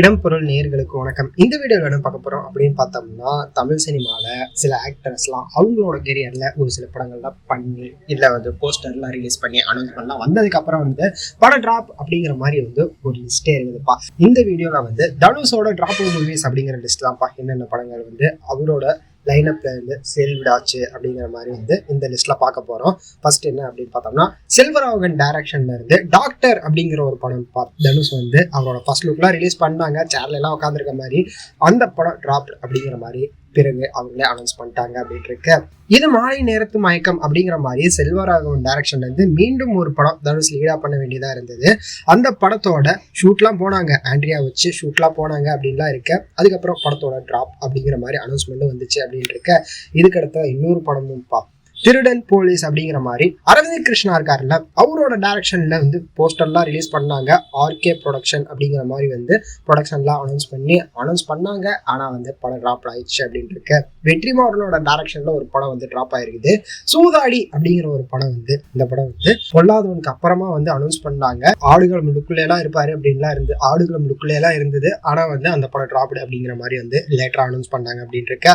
இடம் பொருள் நேர்களுக்கு வணக்கம். இந்த வீடியோவில் என்ன பார்க்க போகிறோம் அப்படின்னு பார்த்தோம்னா தமிழ் சினிமாவில் சில ஆக்டர்ஸ்லாம் அவங்களோட கெரியரில் ஒரு சில படங்கள்லாம் பண்ணி இல்லை வந்து போஸ்டர்லாம் ரிலீஸ் பண்ணி அனௌன்ஸ்மெண்ட்லாம் வந்ததுக்கப்புறம் வந்து படம் ட்ராப் அப்படிங்கிற மாதிரி வந்து ஒரு லிஸ்ட்டே இருக்குதுப்பா. இந்த வீடியோவில் வந்து தனுஷோட ட்ராப் மூவிஸ் அப்படிங்கிற லிஸ்ட் தான்ப்பா. என்னென்ன படங்கள் வந்து அவரோட லைனப்பில் இருந்து சேல் விடாச்சு அப்படிங்கிற மாதிரி வந்து இந்த லிஸ்ட்டில் பார்க்க போகிறோம் ஃபர்ஸ்ட் என்ன அப்படின்னு பார்த்தோம்னா செல்வராகவன் டைரக்ஷன்ல இருந்து டாக்டர் அப்படிங்கிற ஒரு படம் பா- தனுஷ் வந்து அவரோட ஃபர்ஸ்ட் லுக்லாம் ரிலீஸ் பண்ணாங்க. சேர்ல எல்லாம் உட்காந்துருக்க மாதிரி அந்த படம் டிராப் அப்படிங்கிற மாதிரி பிறகு அவங்களே அனௌன்ஸ் பண்ணிட்டாங்க அப்படின்ட்டு இருக்கு. இது மாலை நேரத்து மயக்கம் அப்படிங்கிற மாதிரி செல்வராகவன் டைரக்ஷன்ல இருந்து மீண்டும் ஒரு படம் தனுஷ் லீடா பண்ண வேண்டியதா இருந்தது. அந்த படத்தோட ஷூட்லாம் போனாங்க. ஆண்ட்ரியா வச்சு ஷூட்லாம் போனாங்க அப்படின்லாம் இருக்க. அதுக்கப்புறம் படத்தோட டிராப் அப்படிங்கிற மாதிரி அனௌன்ஸ்மெண்ட் வந்துச்சு அப்படின்னு இருக்க. இதுக்கடுத்த இன்னொரு படமும் பார்ப்போம். திருடன் போலீஸ் அப்படிங்கிற மாதிரி அரவிந்த் கிருஷ்ணா இருக்காருல்ல அவரோட டைரக்ஷன்ல வந்து போஸ்டர்லாம் ரிலீஸ் பண்ணாங்க. ஆர்கே ப்ரொடக்ஷன் அப்படிங்கிற மாதிரி வந்து ப்ரொடக்ஷன்லாம் அனௌன்ஸ் பண்ணி அனௌன்ஸ் பண்ணாங்க. ஆனா வந்து படம் டிராப் ஆயிடுச்சு அப்படின்னு இருக்கு வெற்றிமாறனோட டைரக்ஷன்ல ஒரு படம் வந்து டிராப் ஆயிருக்குது. சூதாடி அப்படிங்கிற ஒரு படம் வந்து இந்த படம் வந்து பொல்லாதவனுக்கு அப்புறமா வந்து அனௌன்ஸ் பண்ணாங்க. ஆடுகளம் லுக்குள்ள இருப்பாரு அப்படின்லாம் இருந்து ஆடுகளம் லுக்குள்ள இருந்தது. ஆனா வந்து அந்த படம் டிராப்டு அப்படிங்கிற மாதிரி வந்து லேட்டரா அனௌன்ஸ் பண்ணாங்க அப்படின்ட்டு இருக்க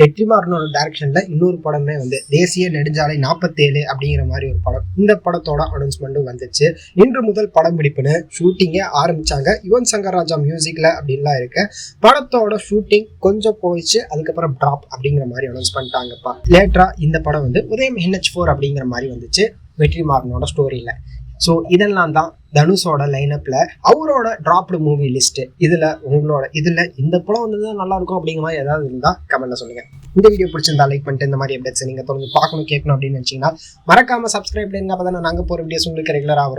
வெற்றிமாறனோட டைரக்ஷன்ல இன்னொரு படமே வந்து தேசிய நெடுஞ்சாலை நாற்பத்தேழு அப்படிங்கிற மாதிரி ஒரு படம். இந்த படத்தோட அனௌன்ஸ்மெண்ட்டும் வந்துச்சு. இன்று முதல் படம் பிடிப்புன்னு ஷூட்டிங்கே ஆரம்பிச்சாங்க. யுவன் சங்கர் ராஜா மியூசிக்கில் அப்படின்லாம் இருக்கு. படத்தோட ஷூட்டிங் கொஞ்சம் போயிடுச்சு. அதுக்கப்புறம் ட்ராப் அப்படிங்கிற மாதிரி அனௌன்ஸ் பண்ணிட்டாங்கப்பா. லேட்டரா இந்த படம் வந்து உதயம் என்ஹெச் ஃபோர் அப்படிங்கிற மாதிரி வந்துச்சு. வெற்றிமாறனோட ஸ்டோரியில் ஸோ இதெல்லாம் தான் தனுஷோட லைனப்பில் அவரோட ட்ராப்டு மூவி லிஸ்ட்டு இதில் உங்களோட இதில் இந்த படம் வந்து நல்லா இருக்கும் அப்படிங்கிற மாதிரி ஏதாவது இருந்தால் கமெண்ட்டில் சொல்லுங்க. இந்த வீடியோ பிடிச்சிருந்தா லைக் பண்ணிட்டு இந்த மாதிரி அப்டேட்ஸ் நீங்கள் தொடர்ந்து பார்க்கணும் கேட்கணும் அப்படின்னு நினச்சிங்கன்னா மறக்காம சப்ஸ்கிரைப் பண்ணுங்க பார்த்தா நாங்கள் போகிற வீடியோஸ் உங்களுக்கு ரெகுலராக வரும்.